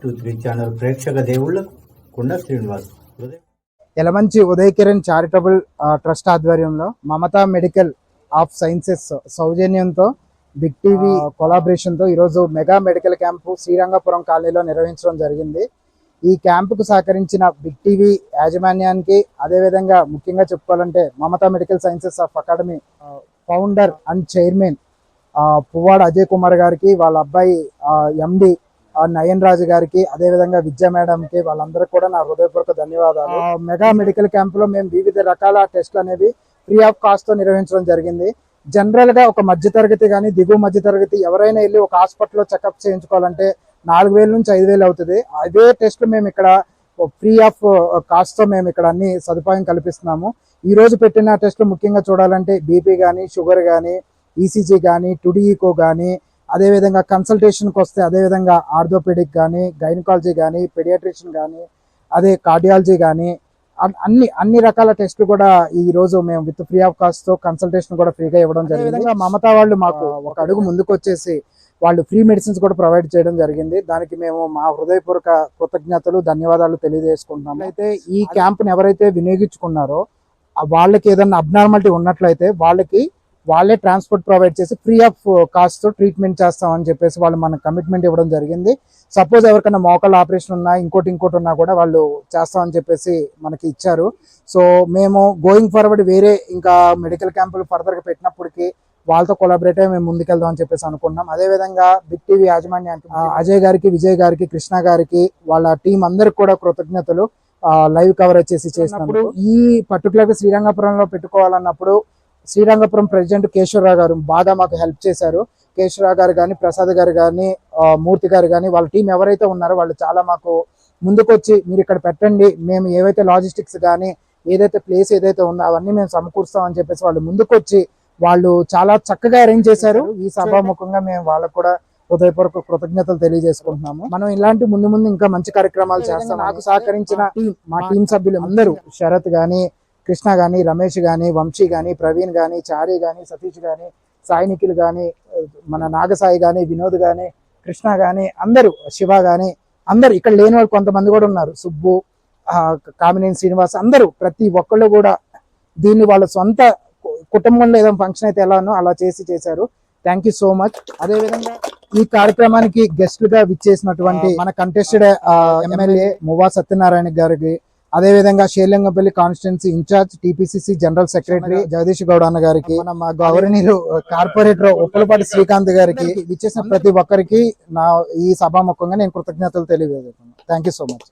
Two three channel ప్రేక్షక దేవుళ్ళకు కుండ శ్రీనివాస్ ఎలమంచి ఉదయ్ కిరణ్ చారిటబుల్ ట్రస్ట్ ఆధ్వర్యంలో మమతా మెడికల్ ఆఫ్ సైన్సెస్ సౌజన్యంతో బిగ్ టీవీ కొలాబరేషన్తో ఈరోజు మెగా మెడికల్ క్యాంపు శ్రీరంగపురం కాలనీలో నిర్వహించడం జరిగింది. ఈ క్యాంపుకు సహకరించిన బిగ్ టీవీ యాజమాన్యానికి అదేవిధంగా ముఖ్యంగా చెప్పుకోవాలంటే Mamata medical sciences of academy founder and chairman Puvvada Ajay Kumar గారికి వాళ్ళ అబ్బాయి ఎండి నయన్ రాజు గారికి అదే విధంగా విద్యా మేడం కి వాళ్ళందరికీ కూడా నా హృదయపూర్వక ధన్యవాదాలు. మెగా మెడికల్ క్యాంప్లో మేము వివిధ రకాల టెస్ట్లు అనేవి ఫ్రీ ఆఫ్ కాస్ట్తో నిర్వహించడం జరిగింది. జనరల్గా ఒక మధ్య తరగతి కానీ దిగువ మధ్య తరగతి ఎవరైనా వెళ్ళి ఒక హాస్పిటల్లో చెకప్ చేయించుకోవాలంటే నాలుగు వేల నుంచి ఐదు వేలు అవుతుంది. అదే టెస్ట్ మేము ఇక్కడ ఫ్రీ ఆఫ్ కాస్ట్తో మేము ఇక్కడ అన్ని సదుపాయం కల్పిస్తున్నాము. ఈ రోజు పెట్టిన టెస్ట్లు ముఖ్యంగా చూడాలంటే బీపీ కానీ షుగర్ కానీ ఈసీజీ కానీ టుడిఈకో కానీ అదేవిధంగా కన్సల్టేషన్కి వస్తే అదేవిధంగా ఆర్థోపెడిక్ కానీ గైనకాలజీ కానీ పెడియాట్రిషియన్ కానీ అదే కార్డియాలజీ కానీ అన్- అన్ని అన్ని రకాల టెస్ట్లు కూడా ఈ రోజు మేము విత్ ఫ్రీ ఆఫ్ కాస్ట్తో కన్సల్టేషన్ కూడా ఫ్రీగా ఇవ్వడం జరిగింది. మమతా వాళ్ళు మాకు ఒక అడుగు ముందుకు వచ్చేసి వాళ్ళు ఫ్రీ మెడిసిన్స్ కూడా ప్రొవైడ్ చేయడం జరిగింది. దానికి మేము మా హృదయపూర్వక కృతజ్ఞతలు ధన్యవాదాలు తెలియజేసుకుంటున్నాము. అయితే ఈ క్యాంప్ని ఎవరైతే వినియోగించుకున్నారో వాళ్ళకి ఏదైనా అబ్నార్మాలిటీ ఉన్నట్లయితే వాళ్ళకి వాళ్ళే ట్రాన్స్పోర్ట్ ప్రొవైడ్ చేసి ఫ్రీ ఆఫ్ కాస్ట్తో ట్రీట్మెంట్ చేస్తామని చెప్పేసి వాళ్ళు మనకు కమిట్మెంట్ ఇవ్వడం జరిగింది. సపోజ్ ఎవరికైనా మోకాల్ ఆపరేషన్ ఉన్నా ఇంకోటి ఇంకోటి ఉన్నా కూడా వాళ్ళు చేస్తామని చెప్పేసి మనకి ఇచ్చారు. సో మేము గోయింగ్ ఫార్వర్డ్ వేరే ఇంకా మెడికల్ క్యాంపులు ఫర్దర్గా పెట్టినప్పటికీ వాళ్ళతో కొలాబరేట్ అయ్యి మేము ముందుకెళ్దాం అని చెప్పేసి అనుకుంటున్నాం. అదేవిధంగా బిగ్ టీవీ యాజమాన్యానికి అజయ్ గారికి విజయ్ గారికి కృష్ణ గారికి వాళ్ళ టీం అందరికి కూడా కృతజ్ఞతలు లైవ్ కవరేజ్ చేసి చేసినప్పుడు ఈ పర్టికులర్గా శ్రీరంగపురంలో పెట్టుకోవాలన్నప్పుడు శ్రీరంగపురం ప్రెసిడెంట్ కేశవరావు గారు బాగా మాకు హెల్ప్ చేశారు. కేశవరావు గారు కానీ ప్రసాద్ గారు కానీ మూర్తి గారు కానీ వాళ్ళ టీం ఎవరైతే ఉన్నారో వాళ్ళు చాలా మాకు ముందుకొచ్చి మీరు ఇక్కడ పెట్టండి మేము ఏవైతే లాజిస్టిక్స్ కానీ ఏదైతే ప్లేస్ ఏదైతే ఉందో అవన్నీ మేము సమకూరుస్తాం అని చెప్పేసి వాళ్ళు ముందుకొచ్చి వాళ్ళు చాలా చక్కగా అరేంజ్ చేశారు. ఈ సభాముఖంగా మేము వాళ్ళకు కూడా హృదయపూర్వక కృతజ్ఞతలు తెలియజేసుకుంటున్నాము. మనం ఇలాంటి ముందు ముందు ఇంకా మంచి కార్యక్రమాలు చేస్తాం. నాకు సహకరించిన మా టీం సభ్యులు అందరూ శరత్ గాని కృష్ణ గాని రమేష్ గాని వంశీ గాని ప్రవీణ్ గాని చారి గాని సతీష్ గాని సాయి నిఖిల్ గాని మన నాగసాయి గాని వినోద్ గాని కృష్ణ గాని అందరూ శివ గాని అందరూ ఇక్కడ లేని వాళ్ళు కొంతమంది కూడా ఉన్నారు. సుబ్బు కామినేని శ్రీనివాస్ అందరూ ప్రతి ఒక్కళ్ళు కూడా దీన్ని వాళ్ళ సొంత కుటుంబంలో ఏదైనా ఫంక్షన్ అయితే ఎలానో అలా చేసి చేశారు. థ్యాంక్ యూ సో మచ్ అదే విధంగా ఈ కార్యక్రమానికి గెస్ట్గా విచ్చేసినటువంటి మన కంటెస్టెడ్ ఎమ్మెల్యే మువ్వా సత్యనారాయణ గారికి అదే విధంగా Shelingapalli constituency incharge TPCC general secretary Jagadish Goud అన్న గారికి మన మా గవర్నీలు కార్పొరేటర్ ఉప్పలపాటి శ్రీకాంత్ గారికి విచ్చేసిన ప్రతి ఒక్కరికి నా ఈ సభాముఖంగా నేను కృతజ్ఞతలు తెలియజేస్తున్నాను. Thank you so much